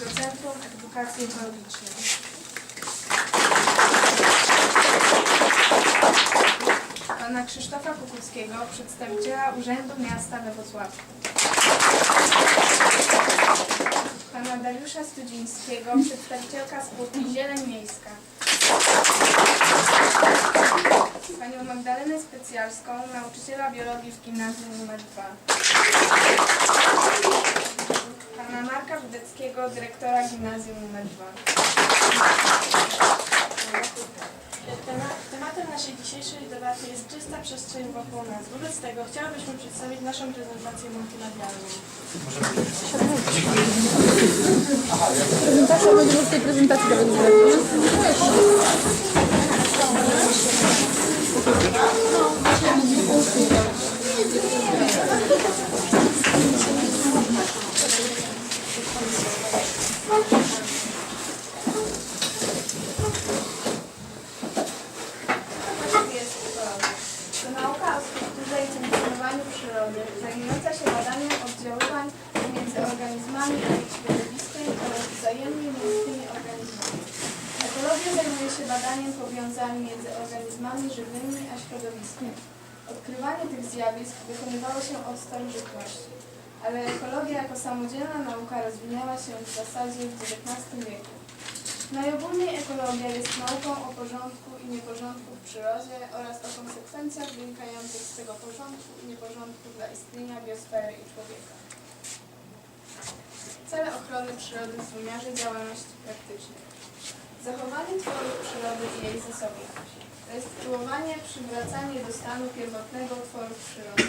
do Centrum Edukacji Ekologicznej. Pana Krzysztofa Kukuckiego, przedstawiciela Urzędu Miasta we Wrocławiu. Pana Dariusza Studzińskiego, przedstawicielka spółki Zieleń Miejska. Panią Magdalenę Specjalską, nauczyciela biologii w gimnazjum nr 2. Pana Marka Wydeckiego, dyrektora gimnazjum nr 2. Tema- Tematem naszej dzisiejszej debaty jest czysta przestrzeń wokół nas. Wobec tego chciałabyśmy przedstawić naszą prezentację multimedialną. Prezentacja będzie z tej prezentacji nawet zrobić. jest ekologia. To nauka o strukturze i funkcjonowaniu przyrody, zajmująca się badaniem oddziaływań między organizmami a ich środowiskiem oraz wzajemnie między tymi organizmami. Ekologia zajmuje się badaniem powiązań między organizmami żywymi a środowiskiem. Odkrywanie tych zjawisk wykonywało się od starożytności, ale ekologia jako samodzielna nauka rozwinęła się w zasadzie w XIX wieku. Najogólniej ekologia jest nauką o porządku i nieporządku w przyrodzie oraz o konsekwencjach wynikających z tego porządku i nieporządku dla istnienia biosfery i człowieka. Cele ochrony przyrody w wymiarze działalności praktycznej. Zachowanie tworów przyrody i jej zasobów. Restytuowanie, przywracanie do stanu pierwotnego tworów przyrody.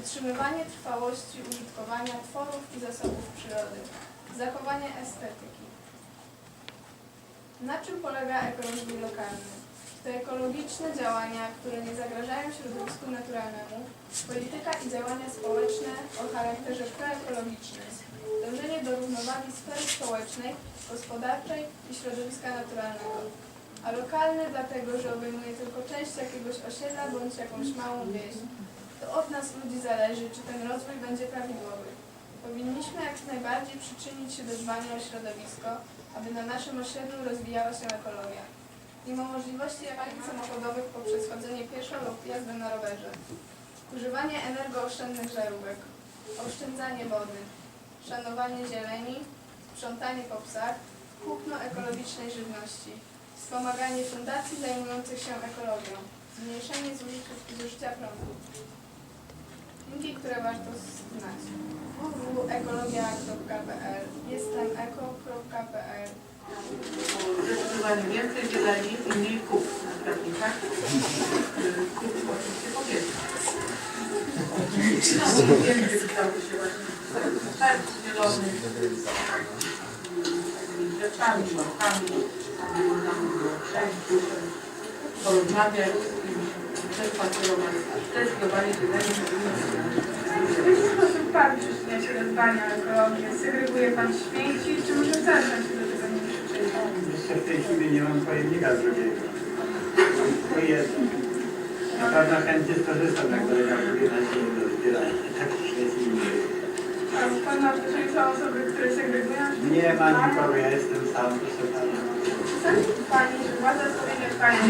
Utrzymywanie trwałości użytkowania tworów i zasobów przyrody. Zachowanie estetyki. Na czym polega ekologii lokalny? To ekologiczne działania, które nie zagrażają środowisku naturalnemu, polityka i działania społeczne o charakterze proekologicznym, dążenie do równowagi sfery społecznej, gospodarczej i środowiska naturalnego. A lokalny dlatego, że obejmuje tylko część jakiegoś osiedla bądź jakąś małą wieś. To od nas ludzi zależy, czy ten rozwój będzie prawidłowy. Powinniśmy jak najbardziej przyczynić się do dbania o środowisko, aby na naszym osiedlu rozwijała się ekologia. Mimo możliwości ewakuacji samochodowych poprzez chodzenie pieszo lub jazdę na rowerze. Używanie energooszczędnych żarówek. Oszczędzanie wody. Szanowanie zieleni. Sprzątanie po psach. Kupno ekologicznej żywności. Wspomaganie fundacji zajmujących się ekologią. Zmniejszenie zużycia prądu. Linki, które warto znać. www.ekologia.pl Jestem eko.pl Zdecydowanie więcej zieleni i mniej kup na trawnikach. Kup oczywiście powietrza. Więcej kształty się właśnie tak zielonych, drzewkami, łapkami, można było przejść, porozmawiać i przespacerować. Zdecydowanie powinno się sposób Pan przyczynia się do dbania o ekologię? Segreguje Pan śmieci, czy może wzrasta się do tego nie przyczynia? Jeszcze w tej chwili nie mam pojemnika drugiego. Tylko jedno. Na pewno chętnie skorzystam, jak kolega powie na ziemi do zbierania takich śmieci. A Pan ma w są osoby, które segregują? Nie ma nikogo, ja jestem sam, proszę pana. Sądzi Pani, że władze odpowiednio dbają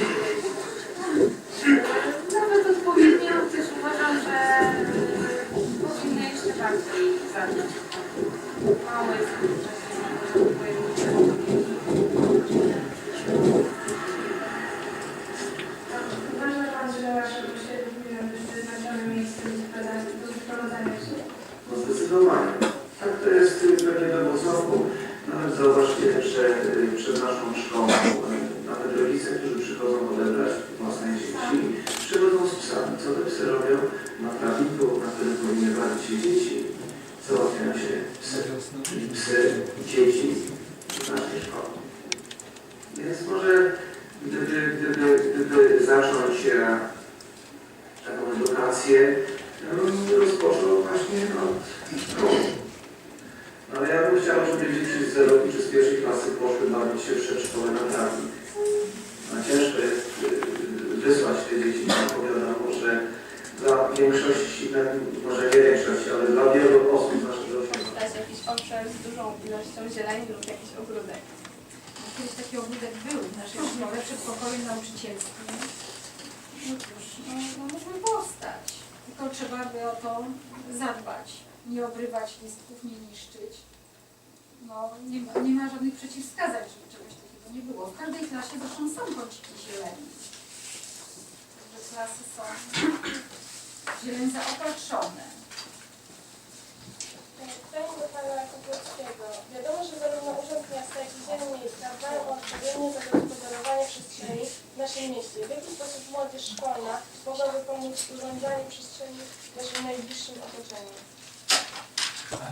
Kupieckiego. Wiadomo, że zarówno Urząd Miasta, jak i Dziennie Miejska dbają odpowiednio za zagospodarowanie przestrzeni w naszym mieście. W jaki sposób młodzież szkolna mogłaby pomóc w urządzaniu przestrzeni w naszym najbliższym otoczeniu?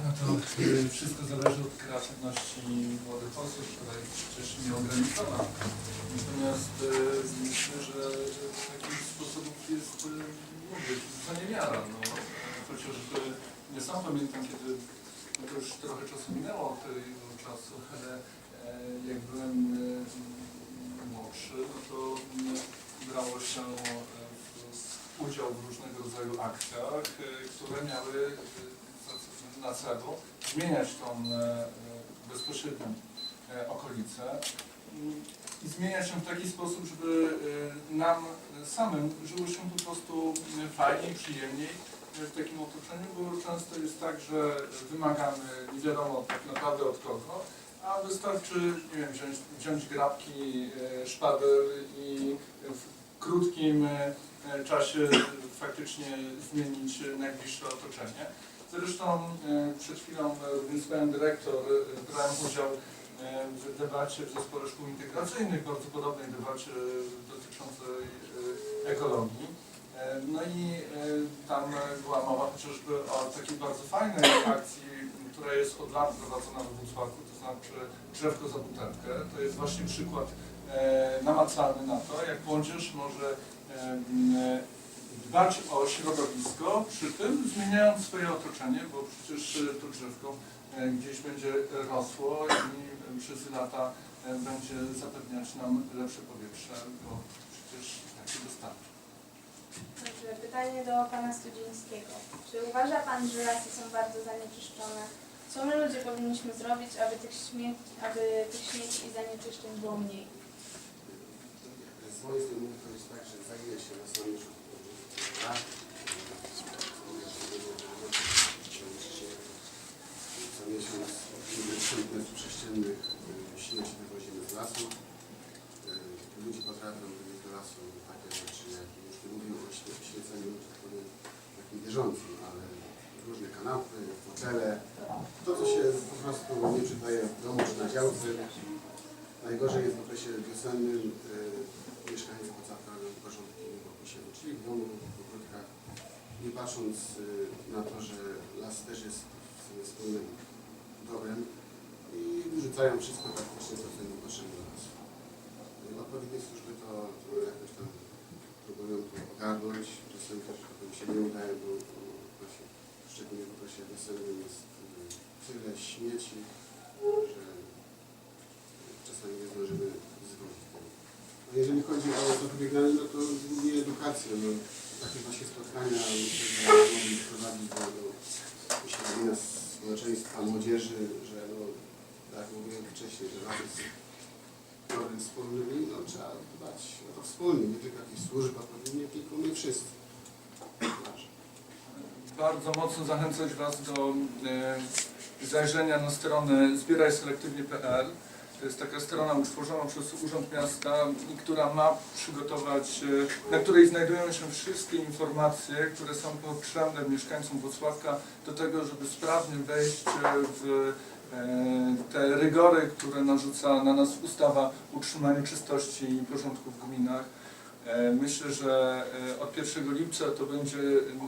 No to y, wszystko zależy od kreatywności młodych osób, która jest przecież nieograniczona. Natomiast y, myślę, że takich sposobów jest y, mówię, za niewiara. No. Chociażby ja sam pamiętam, kiedy no to już trochę czasu minęło od tego czasu, ale e, jak byłem e, młodszy, no to brało się e, udział w różnego rodzaju akcjach, które miały na celu zmieniać tą bezpośrednią okolicę i zmieniać ją w taki sposób, żeby nam samym żyło się po prostu fajniej, przyjemniej w takim otoczeniu, bo często jest tak, że wymagamy nie wiadomo tak naprawdę od kogo, a wystarczy, nie wiem, wziąć, wziąć grabki, e, szpadel i w krótkim e, czasie faktycznie zmienić najbliższe otoczenie. Zresztą e, przed chwilą również pan dyrektor, brałem udział w debacie w zespole szkół integracyjnych, bardzo podobnej debacie dotyczącej ekologii. E, No i e, tam była mowa chociażby o takiej bardzo fajnej akcji, która jest od lat prowadzona we Włocławku, to znaczy drzewko za butelkę. To jest właśnie przykład e, namacalny na to, jak młodzież może dbać o środowisko, przy tym zmieniając swoje otoczenie, bo przecież to drzewko gdzieś będzie rosło i przez lata będzie zapewniać nam lepsze powietrze, bo przecież tak się dostarczy. Dobrze, pytanie do Pana Studzińskiego. Czy uważa Pan, że lasy są bardzo zanieczyszczone? Co my ludzie powinniśmy zrobić, aby tych śmieci, aby tych śmieci i zanieczyszczeń było mniej? Z mojej strony mogę powiedzieć tak, że zajmuję się na od lat. Co miesiąc 50 metrów sześciennych y, śmieci wywozimy z lasu. Y, Ludzie potrafią wywieźć do lasu takie rzeczy, jak mówimy o świe- świeceniu, tak takim bieżącym, ale różne kanapy, fotele, to co się po prostu nie przydaje w domu czy na działce. Najgorzej jest w okresie wiosennym. y, Mieszkańcy Wrocławka robią porządki wokół siebie, czyli w domu, w ogródkach, nie patrząc y, na to, że las też jest w sobie wspólnym dobrem i wyrzucają wszystko praktycznie, co sobie niepotrzebne do lasu. Odpowiednie służby to, to jakoś tam próbują to ogarnąć, czasem też im się nie udaje, bo właśnie, szczególnie w okresie wiosennym jest y, tyle śmieci, że czasami nie zdążymy zwrócić tego. No jeżeli chodzi o zapobieganie, no to głównie edukację. No, takie właśnie spotkania mogli prowadzić do, do uświadomienia społeczeństwa, młodzieży, że no, tak mówiłem wcześniej, że las jest dobrym wspólnym i trzeba dbać o to wspólnie, nie tylko jakichś służb odpowiednich, tylko my wszyscy. bardzo mocno zachęcać Was do e, zajrzenia na stronę zbierajselektywnie.pl. To jest taka strona utworzona przez Urząd Miasta, która ma przygotować, e, na której znajdują się wszystkie informacje, które są potrzebne mieszkańcom Wrocławka do tego, żeby sprawnie wejść e, w te rygory, które narzuca na nas ustawa o utrzymaniu czystości i porządku w gminach. E, Myślę, że e, od 1 lipca to będzie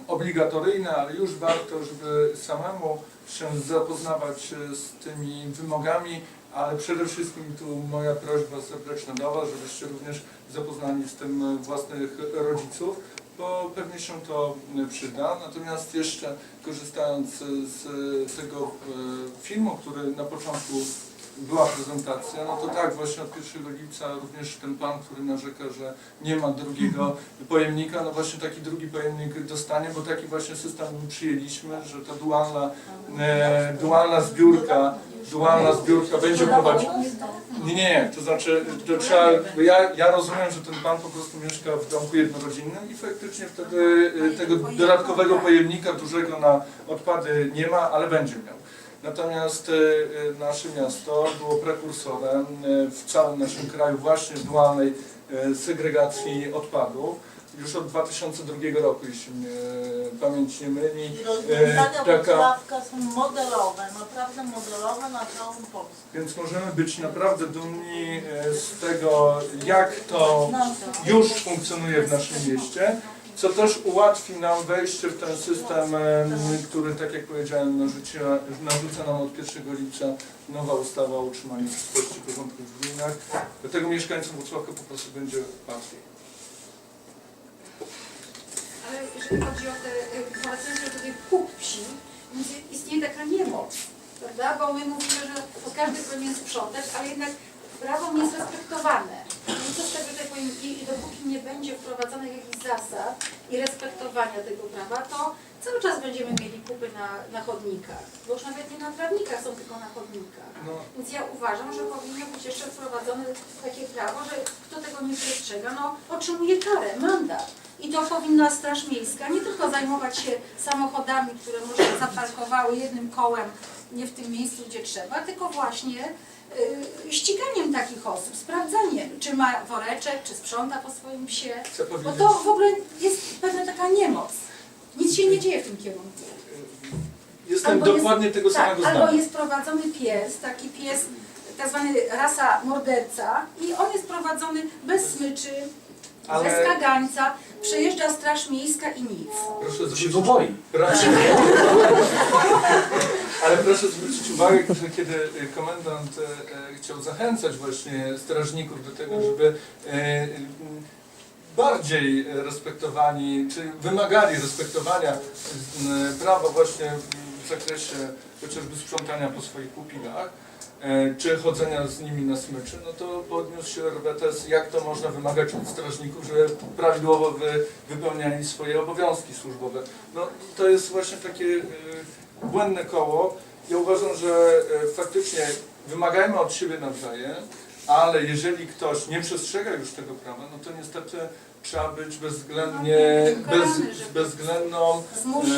obligatoryjne, ale już warto, żeby samemu się zapoznawać e, z tymi wymogami, ale przede wszystkim tu moja prośba serdeczna do Was, żebyście również zapoznali z tym e, własnych rodziców, bo pewnie się to e, przyda. Natomiast jeszcze korzystając z tego e, filmu, który na początku była prezentacja, no to tak, właśnie od 1 lipca również ten pan, który narzeka, że nie ma drugiego pojemnika, no właśnie taki drugi pojemnik dostanie, bo taki właśnie system przyjęliśmy, że ta dualna, e, dualna zbiórka, dualna zbiórka będzie prowadzić. Nie, nie, to znaczy, to trzeba, ja, ja rozumiem, że ten pan po prostu mieszka w domku jednorodzinnym i faktycznie wtedy y, tego dodatkowego pojemnika dużego na odpady nie ma, ale będzie miał. Natomiast y, y, nasze miasto było prekursorem y, w całym naszym kraju właśnie dualnej y, segregacji odpadów. Już od 2002 roku, jeśli mnie pamięć nie myli. I rozwiązania taka- są modelowe, naprawdę modelowe na całą Polskę. Więc możemy być naprawdę dumni z tego, jak to już funkcjonuje w naszym mieście, co też ułatwi nam wejście w ten system, em, który, tak jak powiedziałem, narzucia, narzuca nam od 1 lipca nowa ustawa o utrzymaniu czystości porządku w gminach. Dlatego mieszkańcom Wrocławka po prostu będzie łatwiej. Ale jeżeli chodzi o te y, prowadzenie tutaj kup wsi, więc istnieje taka niemoc, prawda? Bo my mówimy, że każdy powinien sprzątać, ale jednak prawo nie jest respektowane. No i co z tego, że tak powiem, i, dopóki nie będzie wprowadzonych jakichś zasad i respektowania tego prawa, to cały czas będziemy mieli kupy na, na chodnikach. Bo już nawet nie na trawnikach są, tylko na chodnikach. No, Więc ja uważam, że powinno być jeszcze wprowadzone takie prawo, że kto tego nie przestrzega, no otrzymuje karę, mandat. I to powinna Straż Miejska nie tylko zajmować się samochodami, które może zaparkowały jednym kołem nie w tym miejscu, gdzie trzeba, tylko właśnie ściganiem takich osób, sprawdzaniem, czy ma woreczek, czy sprząta po swoim psie. Bo to w ogóle jest pewna taka niemoc. Nic się nie dzieje w tym kierunku. jestem Albo jest- dokładnie tego Tak, samego albo zdania. jest prowadzony pies, taki pies, tak zwany rasa morderca i on jest prowadzony bez smyczy, Ale- bez kagańca, przejeżdża straż miejska i nic. Proszę się zwrócić go boi. Proszę. Ale proszę zwrócić uwagę, że kiedy e, komendant e, e, chciał zachęcać właśnie strażników do tego, żeby e, m, bardziej respektowani, czy wymagali respektowania m, prawa właśnie w zakresie chociażby sprzątania po swoich pupilach, e, czy chodzenia z nimi na smyczy, no to podniósł się RWTS, jak to można wymagać od strażników, żeby prawidłowo wy, wypełniali swoje obowiązki służbowe. No to jest właśnie takie e, błędne koło. Ja uważam, że e, faktycznie wymagajmy od siebie nawzajem, ale jeżeli ktoś nie przestrzega już tego prawa, no to niestety trzeba być bezwzględnie, bez, Karany, żeby- bezwzględną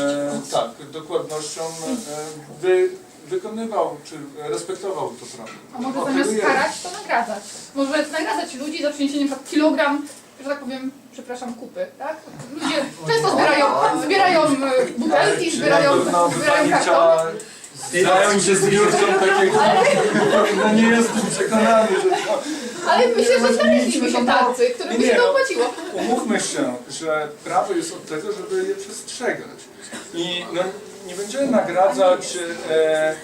e, tak, dokładnością e, wy, wykonywał czy respektował to prawo. A może Apeluję- zamiast karać, to nagradzać. Może nagradzać ludzi za przyniesienie na przykład kilogram, że tak powiem, przepraszam, kupy, tak? Ludzie często zbierają, zbierają e, butelki, zbierają, zbierają kartony. zająć się zbiórką takiego? No nie jestem przekonany, że to... Ale myślę, że Nie, znaleźliby się no, tacy, którym by się to no. opłaciło. Umówmy się, że prawo jest od tego, żeby je przestrzegać. I no, nie będziemy nagradzać e,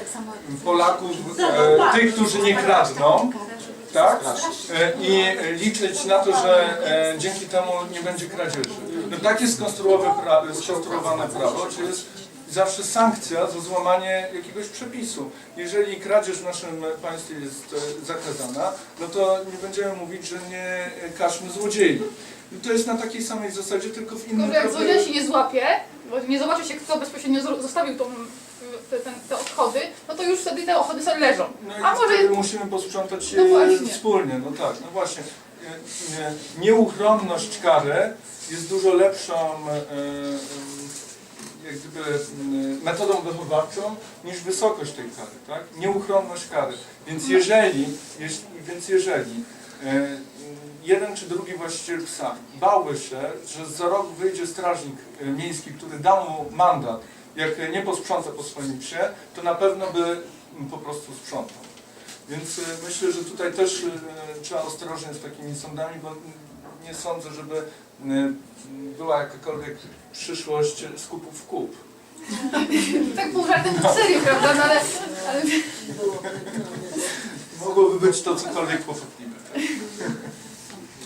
Polaków, e, tych, którzy nie kradną, tak? E, I liczyć na to, że e, dzięki temu nie będzie kradzieży. No tak jest skonstruowane prawo, skonstruowane prawo, czy jest zawsze sankcja za złamanie jakiegoś przepisu. Jeżeli kradzież w naszym państwie jest e, zakazana, no to nie będziemy mówić, że nie karzmy złodziei. No to jest na takiej samej zasadzie, tylko w innym Tylko, jak złodzieja się nie złapie, bo nie zobaczy się, kto bezpośrednio zostawił tą, te, ten, te odchody, no to już wtedy te odchody sobie leżą. No i A może musimy posprzątać No właśnie. wspólnie, no tak, no właśnie. Nieuchronność kary jest dużo lepszą e, e, jak gdyby m, metodą wychowawczą niż wysokość tej kary, tak? Nieuchronność kary. Więc jeżeli, więc jeżeli e, jeden czy drugi właściciel psa bałby się, że za rok wyjdzie strażnik e, miejski, który da mu mandat, jak nie posprząta po swoim psie, to na pewno by po prostu sprzątał. Więc e, myślę, że tutaj też trzeba ostrożnie z takimi sądami, bo nie sądzę, żeby była jakakolwiek przyszłość skupów w kup. tak pół żartem, serio, prawda? No ale, ale Mogłoby być to cokolwiek kłopotliwe. Tak?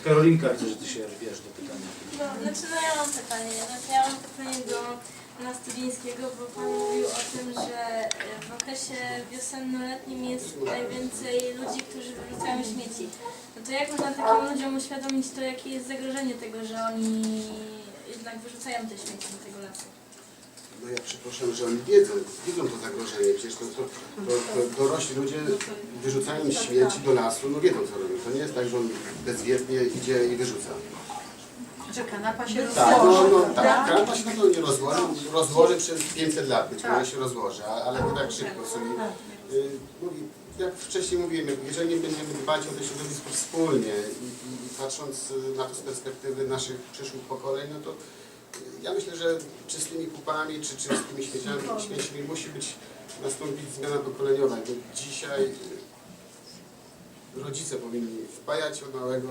Karolinka, widzę, że ty się wiesz do pytania. No, Znaczy, no ja mam pytanie, znaczy ja mam pytanie do pana Studińskiego, bo pan mówił o tym, że e, w okresie wiosenno-letnim jest najwięcej ludzi, którzy wyrzucają śmieci. No to jak można takim ludziom uświadomić to, jakie jest zagrożenie tego, że oni jednak wyrzucają te śmieci do tego lasu? No ja przepraszam, że oni wiedzą, widzą to zagrożenie. Przecież to, to, to, to dorośli ludzie wyrzucają śmieci do lasu, no wiedzą co robią. To nie jest tak, że on bezwiednie idzie i wyrzuca. Że kanapa się Tak, no, rozłoży, no prawda? tak, kanapa się na pewno nie rozłoży, rozłoży przez 500 lat, być może się rozłoży, a- ale nie tak szybko sobie. y, Mówi, jak wcześniej mówiłem, jeżeli nie będziemy dbać o to środowisko wspólnie i, i, i patrząc y, na to z perspektywy naszych przyszłych pokoleń, no to y, ja myślę, że czystymi kupami czy czystymi śmieciami, śmieciami musi być nastąpić zmiana pokoleniowa. Bo dzisiaj y, rodzice powinni wpajać od małego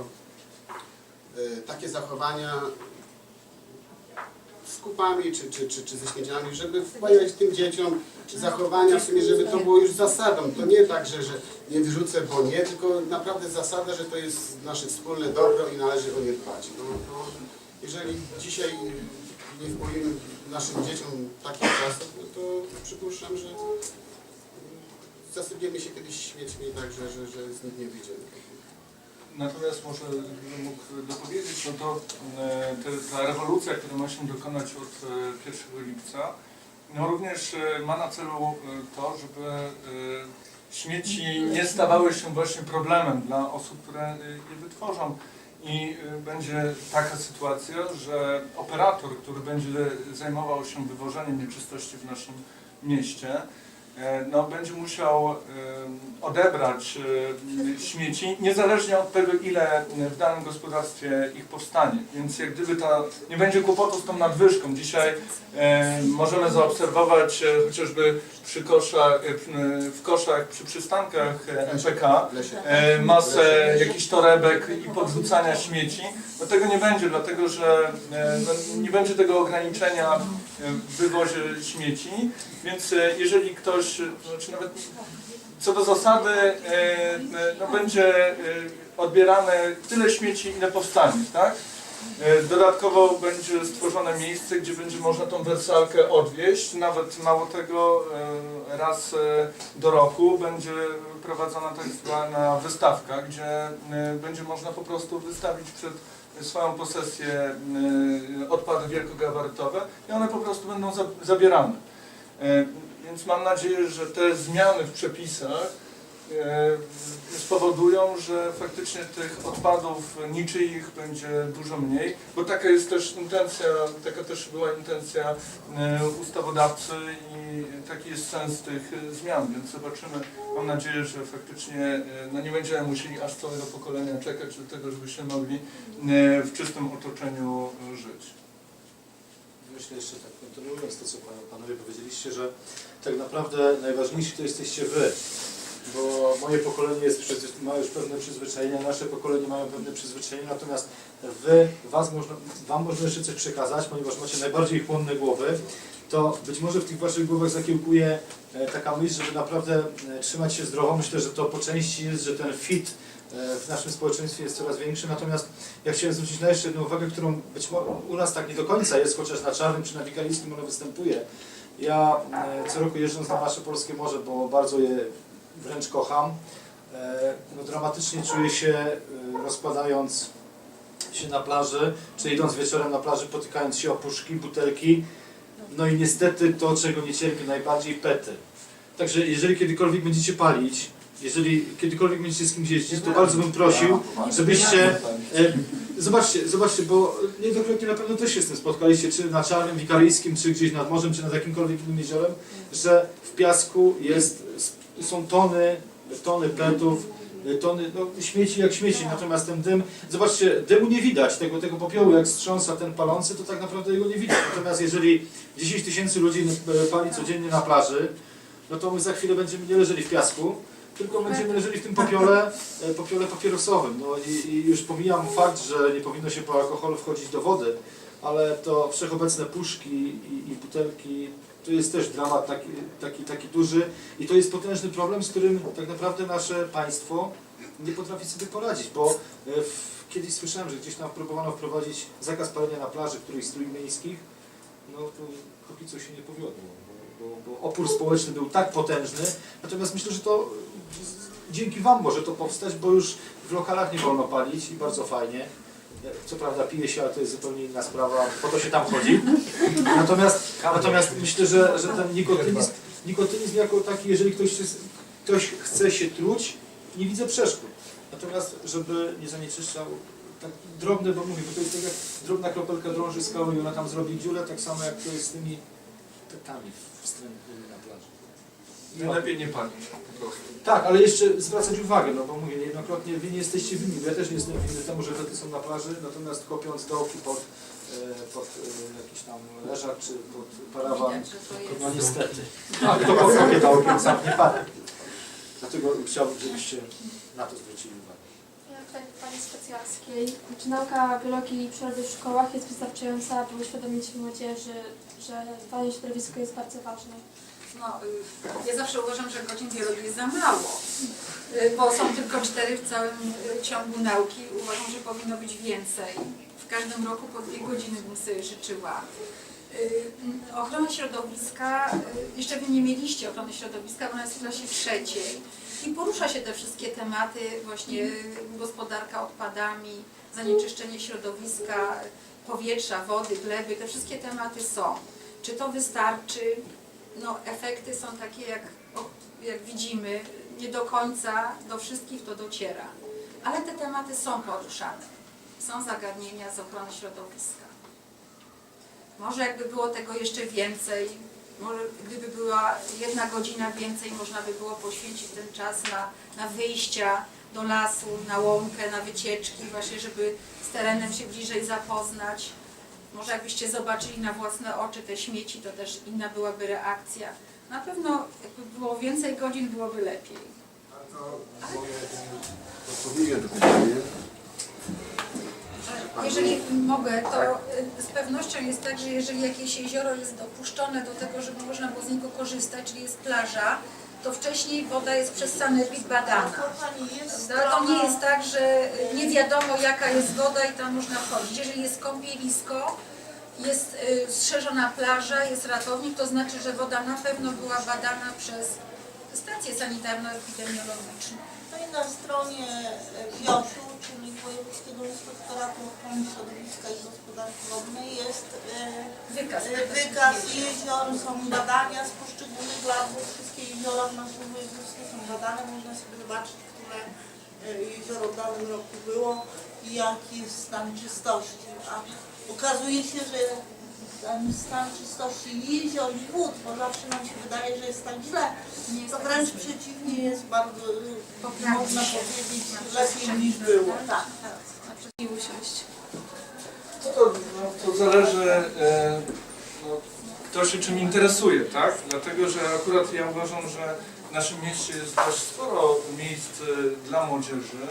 takie zachowania z kupami czy, czy, czy, czy ze śmieciami, żeby wpajać tym dzieciom zachowania w sumie, żeby to było już zasadą. To nie tak, że, że nie wyrzucę, bo nie, tylko naprawdę zasada, że to jest nasze wspólne dobro i należy o nie dbać. No, jeżeli dzisiaj nie wpojemy naszym dzieciom takich zasad, no to przypuszczam, że zasypiemy się kiedyś śmiećmi tak, że, że, że z nich nie wyjdziemy. Natomiast może gdybym mógł dopowiedzieć, no to e, ta rewolucja, która ma się dokonać od e, 1 lipca, no również e, ma na celu e, to, żeby e, śmieci nie stawały się właśnie problemem dla osób, które e, je wytworzą. I e, będzie taka sytuacja, że operator, który będzie zajmował się wywożeniem nieczystości w naszym mieście, e, no, będzie musiał e, odebrać e, śmieci, niezależnie od tego, ile w danym gospodarstwie ich powstanie. Więc jak gdyby ta, nie będzie kłopotu z tą nadwyżką. Dzisiaj e, możemy zaobserwować e, chociażby przy koszach, e, w koszach przy przystankach e, MPK e, masę jakichś torebek i podrzucania śmieci. No tego nie będzie, dlatego że e, no, nie będzie tego ograniczenia e, w wywozie śmieci, więc e, jeżeli ktoś, znaczy nawet co do zasady e, e, no, będzie e, odbierane tyle śmieci, ile powstanie, tak? Dodatkowo będzie stworzone miejsce, gdzie będzie można tą wersalkę odwieźć. Nawet mało tego, raz do roku będzie prowadzona tak zwana wystawka, gdzie będzie można po prostu wystawić przed swoją posesję odpady wielkogabarytowe i one po prostu będą za- zabierane. Więc mam nadzieję, że te zmiany w przepisach e, spowodują, że faktycznie tych odpadów niczyich będzie dużo mniej, bo taka jest też intencja, taka też była intencja e, ustawodawcy i taki jest sens tych e, zmian, więc zobaczymy. Mam nadzieję, że faktycznie no nie będziemy musieli aż całego pokolenia czekać do tego, żebyśmy mogli w czystym otoczeniu żyć. Myślę jeszcze tak kontynuując to, co pan- panowie powiedzieliście, że tak naprawdę najważniejsi to jesteście wy. Bo moje pokolenie jest, ma już pewne przyzwyczajenia, nasze pokolenie mają pewne przyzwyczajenia, natomiast wy, was można, wam można jeszcze coś przekazać, ponieważ macie najbardziej chłonne głowy, to być może w tych waszych głowach zakiełkuje e, taka myśl, żeby naprawdę e, trzymać się zdrowo. Myślę, że to po części jest, że ten fit w naszym społeczeństwie jest coraz większy, natomiast ja chciałem zwrócić na jeszcze jedną uwagę, którą być może u nas tak nie do końca jest, chociaż na Czarnym czy na Wikalijskim ono występuje. Ja e, co roku jeżdżąc na nasze polskie morze, bo bardzo je wręcz kocham, e, no dramatycznie czuję się e, rozkładając się na plaży, czy idąc wieczorem na plaży, potykając się o puszki, butelki, no i niestety to, czego nie cierpię najbardziej, pety. Także jeżeli kiedykolwiek będziecie palić, jeżeli kiedykolwiek będziecie z kimś jeździć, to bardzo bym prosił, żebyście... E, zobaczcie, zobaczcie, bo niejednokrotnie na pewno też się z tym spotkaliście, czy na Czarnym, Wikaryjskim, czy gdzieś nad morzem, czy nad jakimkolwiek innym jeziorem, że w piasku jest, są tony, tony petów, tony no, śmieci jak śmieci, natomiast ten dym, zobaczcie, dymu nie widać, tego, tego popiołu jak strząsa ten palący, to tak naprawdę jego nie widać. Natomiast jeżeli 10 tysięcy ludzi e, pali codziennie na plaży, no to my za chwilę będziemy nie leżeli w piasku, tylko będziemy leżeli w tym popiole, e, popiole papierosowym. No i, i już pomijam fakt, że nie powinno się po alkoholu wchodzić do wody, ale to wszechobecne puszki i, i butelki, to jest też dramat taki, taki, taki duży. I to jest potężny problem, z którym tak naprawdę nasze państwo nie potrafi sobie poradzić, bo e, w kiedyś słyszałem, że gdzieś tam próbowano wprowadzić zakaz palenia na plaży którychś strój miejskich, no to póki co się nie powiodło, bo, opór społeczny był tak potężny, natomiast myślę, że to dzięki Wam może to powstać, bo już w lokalach nie wolno palić i bardzo fajnie. Co prawda pije się, ale to jest zupełnie inna sprawa, po to się tam chodzi. Natomiast, natomiast myślę, że, że ten nikotynizm, nikotynizm jako taki, jeżeli ktoś, ktoś chce się truć, nie widzę przeszkód. Natomiast, żeby nie zanieczyszczał tak drobne, bo mówię, bo to jest tak jak drobna kropelka drąży skały i ona tam zrobi dziurę, tak samo jak to jest z tymi wstrętnymi na plaży. Najlepiej nie palić po prostu. Tak, ale jeszcze zwracać uwagę, no bo mówię, niejednokrotnie wy nie jesteście winni, bo ja też nie jestem winny temu, że wtedy są na plaży, natomiast kopiąc dołki pod, e, pod e, jakiś tam leżak czy pod parawan, Widać, że to jest. no niestety. Tak, to kopie dołkiem sam nie padnie. Dlatego chciałbym, żebyście na to zwrócili uwagę. Specjalskiej. Czy nauka biologii i przyrody w szkołach jest wystarczająca, aby uświadomić młodzieży, że dbanie o środowisko jest bardzo ważne? No, y, ja zawsze uważam, że godzin biologii jest za mało, y, bo są tylko cztery w całym y, ciągu nauki. Uważam, że powinno być więcej. W każdym roku po dwie godziny bym sobie życzyła. Ochrona środowiska, jeszcze wy nie mieliście ochrony środowiska, bo ona jest w klasie trzeciej i porusza się te wszystkie tematy, właśnie gospodarka odpadami, zanieczyszczenie środowiska, powietrza, wody, gleby, te wszystkie tematy są. Czy to wystarczy? no, efekty są takie, jak, jak widzimy, nie do końca do wszystkich to dociera. Ale te tematy są poruszane. Są zagadnienia z ochrony środowiska. Może jakby było tego jeszcze więcej, może gdyby była jedna godzina więcej, można by było poświęcić ten czas na, na wyjścia do lasu, na łąkę, na wycieczki, właśnie żeby z terenem się bliżej zapoznać. Może jakbyście zobaczyli na własne oczy te śmieci, to też inna byłaby reakcja. Na pewno jakby było więcej godzin, byłoby lepiej. Odpowiedź to pytanie. Jeżeli mogę, to y, z pewnością jest tak, że jeżeli jakieś jezioro jest dopuszczone do tego, żeby można było z niego korzystać, czyli jest plaża, to wcześniej woda jest przez sanepid badana. Prawda? To nie jest tak, że nie wiadomo jaka jest woda i tam można wchodzić. Jeżeli jest kąpielisko, jest y, strzeżona plaża, jest ratownik, to znaczy, że woda na pewno była badana przez stację sanitarno-epidemiologiczną. No i na stronie WIOŚ-u, czyli Wojewódzkiego Inspektoratu Ochrony Środowiska i Gospodarki Wodnej jest e, Wykaz. e, wykaz jezior, są badania z poszczególnych lat, bo wszystkie jeziora w naszym województwie są badane, można sobie zobaczyć, które e, jezioro w danym roku było i jaki jest stan czystości. A okazuje się, że ten stan czystości jezior i wód, bo zawsze nam się wydaje, że jest tak źle, to wręcz przeciwnie jest bardzo, y, można powiedzieć, lepiej niż było. Tak, tak. I usiąść. No to, no, to zależy, e, no, kto się czym interesuje, tak? Dlatego, że akurat ja uważam, że w naszym mieście jest dość sporo miejsc e, dla młodzieży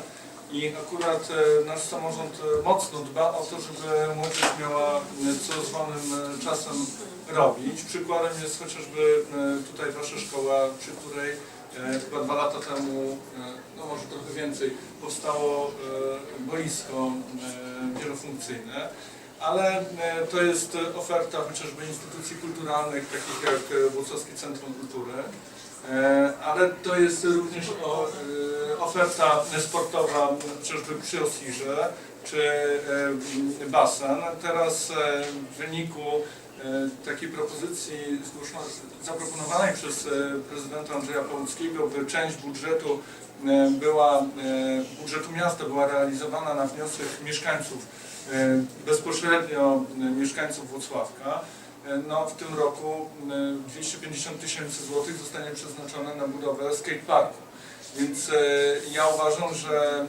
i akurat e, nasz samorząd e, mocno dba o to, żeby młodzież miała e, co z wolnym e, czasem robić. Przykładem jest chociażby tutaj Wasza szkoła, przy której chyba dwa lata temu, no może trochę więcej, powstało boisko wielofunkcyjne, ale to jest oferta chociażby instytucji kulturalnych, takich jak Włocławskie Centrum Kultury, ale to jest również e, oferta sportowa chociażby przy Osirze, czy e, basen. Teraz e, w wyniku e, takiej propozycji zaproponowanej przez e, prezydenta Andrzeja Pałuckiego, by część budżetu e, była, e, budżetu miasta była realizowana na wniosek mieszkańców, e, bezpośrednio e, mieszkańców Włocławka. E, No, w tym roku e, 250 tysięcy złotych zostanie przeznaczone na budowę skateparku. Więc e, ja uważam, że e,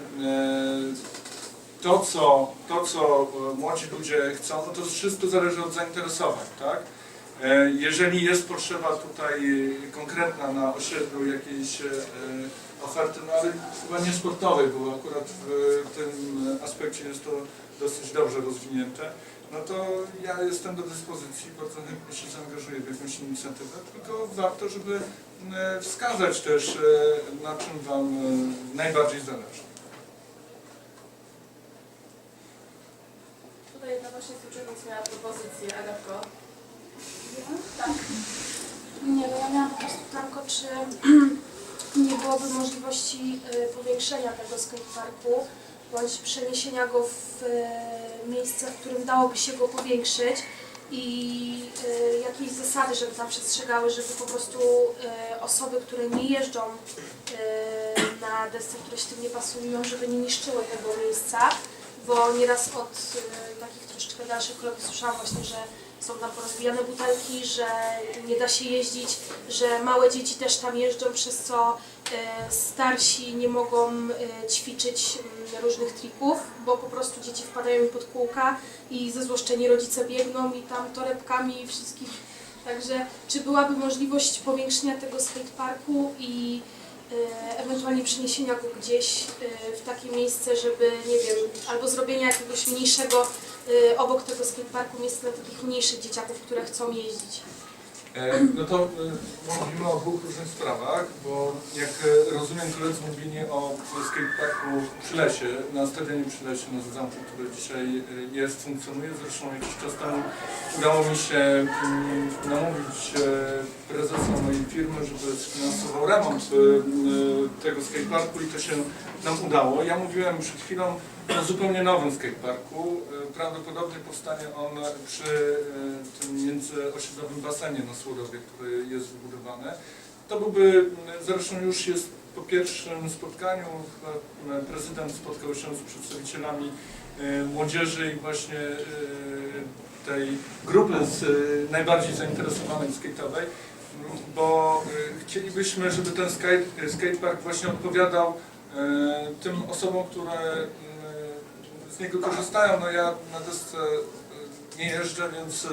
to, co, to, co e, młodzi ludzie chcą, no to wszystko zależy od zainteresowań, tak? E, Jeżeli jest potrzeba tutaj e, konkretna na osiedlu jakiejś e, oferty, no ale chyba nie sportowej, bo akurat w tym aspekcie jest to dosyć dobrze rozwinięte, no to ja jestem do dyspozycji, bardzo chętnie się zaangażuję w jakąś inicjatywę, tylko warto, żeby e, wskazać też, e, na czym Wam e, najbardziej zależy. Tutaj jedna właśnie z uczennic miała propozycję, Agatko. Ja? Tak. Nie, no ja miałam po prostu tylko, czy nie byłoby możliwości y, powiększenia tego skateparku, parku bądź przeniesienia go w y, miejsce, w którym dałoby się go powiększyć i y, jakieś zasady, żeby tam przestrzegały, żeby po prostu y, osoby, które nie jeżdżą na desce, które się tym nie pasują, żeby nie niszczyły tego miejsca, bo nieraz od takich troszeczkę dalszych kolegów słyszałam właśnie, że są tam porozbijane butelki, że nie da się jeździć, że małe dzieci też tam jeżdżą, przez co e, starsi nie mogą e, ćwiczyć mm, różnych trików, bo po prostu dzieci wpadają im pod kółka i zezłoszczeni rodzice biegną i tam torebkami i wszystkich. Także czy byłaby możliwość powiększenia tego skateparku i e, ewentualnie przeniesienia go gdzieś e, w takie miejsce, żeby, nie wiem, albo zrobienia jakiegoś mniejszego obok tego skateparku miejsce dla takich mniejszych dzieciaków, które chcą jeździć. E, No to e, mówimy o dwóch różnych sprawach, bo jak e, rozumiem koledzy mówili o skateparku przy lesie, na stadionie przy lesie na zamku, który dzisiaj jest, funkcjonuje. Zresztą jakiś czas temu udało mi się mm, namówić prezesa mojej firmy, żeby sfinansował remont tego skateparku i to się nam udało. Ja mówiłem przed chwilą o zupełnie nowym skateparku. Prawdopodobnie powstanie on przy tym międzyosiedlowym basenie na Słodowie, który jest wybudowany. To byłby, zresztą już jest po pierwszym spotkaniu, chyba prezydent spotkał się z przedstawicielami e, młodzieży i właśnie e, tej grupy z, e, najbardziej zainteresowanej skate'owej, bo e, chcielibyśmy, żeby ten skate, skatepark właśnie odpowiadał tym osobom, które z niego korzystają. No ja na desce nie jeżdżę, więc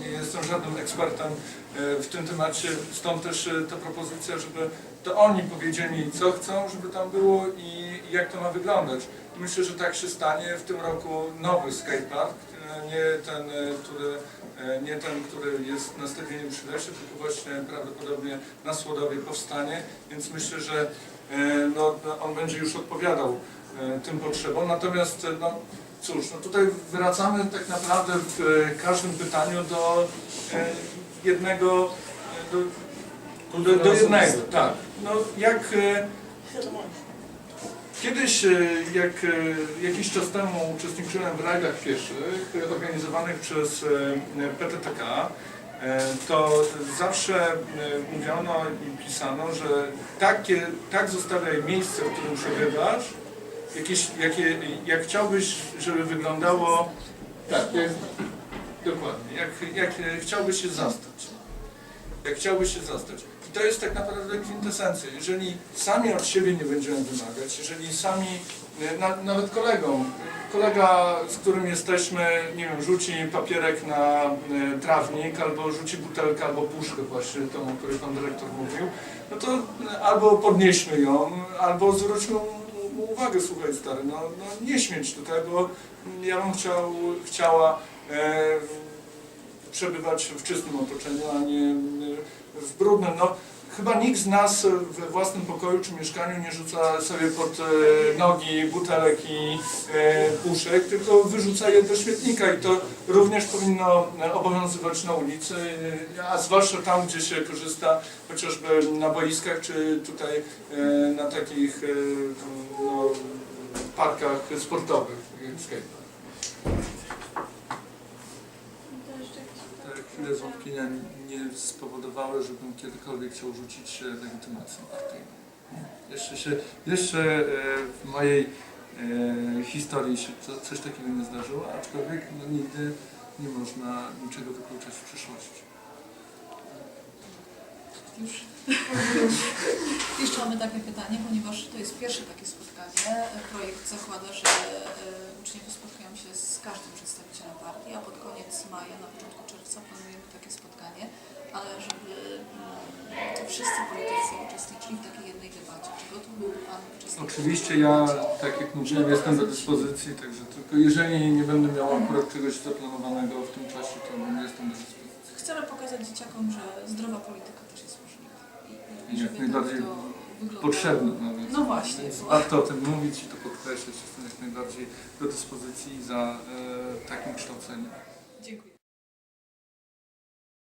nie jestem żadnym ekspertem w tym temacie. Stąd też e, ta propozycja, żeby to oni powiedzieli, co chcą, żeby tam było i jak to ma wyglądać. Myślę, że tak się stanie. W tym roku nowy skatepark, e, nie ten, e, który, e, nie ten, który jest na stadionie przy lesie, tylko właśnie prawdopodobnie na Słodowie powstanie, więc myślę, że e, no, on będzie już odpowiadał e, tym potrzebom. Natomiast e, no, cóż, no tutaj wracamy tak naprawdę w e, każdym pytaniu do e, jednego, do, do, do jednego, tak. No jak e, kiedyś, e, jak e, jakiś czas temu uczestniczyłem w rajdach pieszych organizowanych przez PTTK, to zawsze mówiono i pisano, że takie, tak zostawiaj miejsce, w którym przebywasz, jakieś, jakie, jak chciałbyś, żeby wyglądało, tak, jak, dokładnie, jak, jak chciałbyś się zastać. Jak chciałbyś się zastać. I to jest tak naprawdę kwintesencja. Jeżeli sami od siebie nie będziemy wymagać, jeżeli sami, e, na, nawet kolegą, kolega, z którym jesteśmy, nie wiem, rzuci papierek na e, trawnik, albo rzuci butelkę, albo puszkę właśnie tą, o której pan dyrektor mówił, no to e, albo podnieśmy ją, albo zwróćmy uwagę, słuchaj stary, no, no nie śmieć tutaj, bo ja bym chciał, chciała e, przebywać w czystym otoczeniu, a nie e, w brudnym. No, chyba nikt z nas we własnym pokoju czy mieszkaniu nie rzuca sobie pod e, nogi butelek i e, puszek, tylko wyrzuca je do śmietnika i to również powinno e, obowiązywać na ulicy, e, a zwłaszcza tam, gdzie się korzysta chociażby na boiskach czy tutaj e, na takich e, no, parkach sportowych, skatepark. Te chwile zwątpienia nie spowodowały, żebym kiedykolwiek chciał rzucić legitymacją partyjną. Jeszcze, się, jeszcze e, w mojej e, historii się co, coś takiego nie zdarzyło, aczkolwiek no, nigdy nie można niczego wykluczać w przyszłości. Już. Jeszcze mamy takie pytanie, ponieważ to jest pierwsze takie spotkanie. Projekt zakłada, że e, uczniowie spotkają się z każdym przedstawicielem partii, a pod koniec maja, na początku czerwca planujemy takie spotkanie, ale żeby mm, wszyscy politycy uczestniczyli w takiej jednej debacie. Czy gotów byłby Pan uczestniczyć? Oczywiście ja, tak jak mówiłem, jestem do dyspozycji, także tylko jeżeli nie będę miał akurat czegoś zaplanowanego w tym czasie, to jestem do dyspozycji. Chcemy pokazać dzieciakom, że zdrowa polityka też jest możliwa. I, i I jak najbardziej tak potrzebne nawet. No właśnie. Więc warto o tym mówić i to podkreślać. Jestem jak najbardziej do dyspozycji za e, takim kształceniem.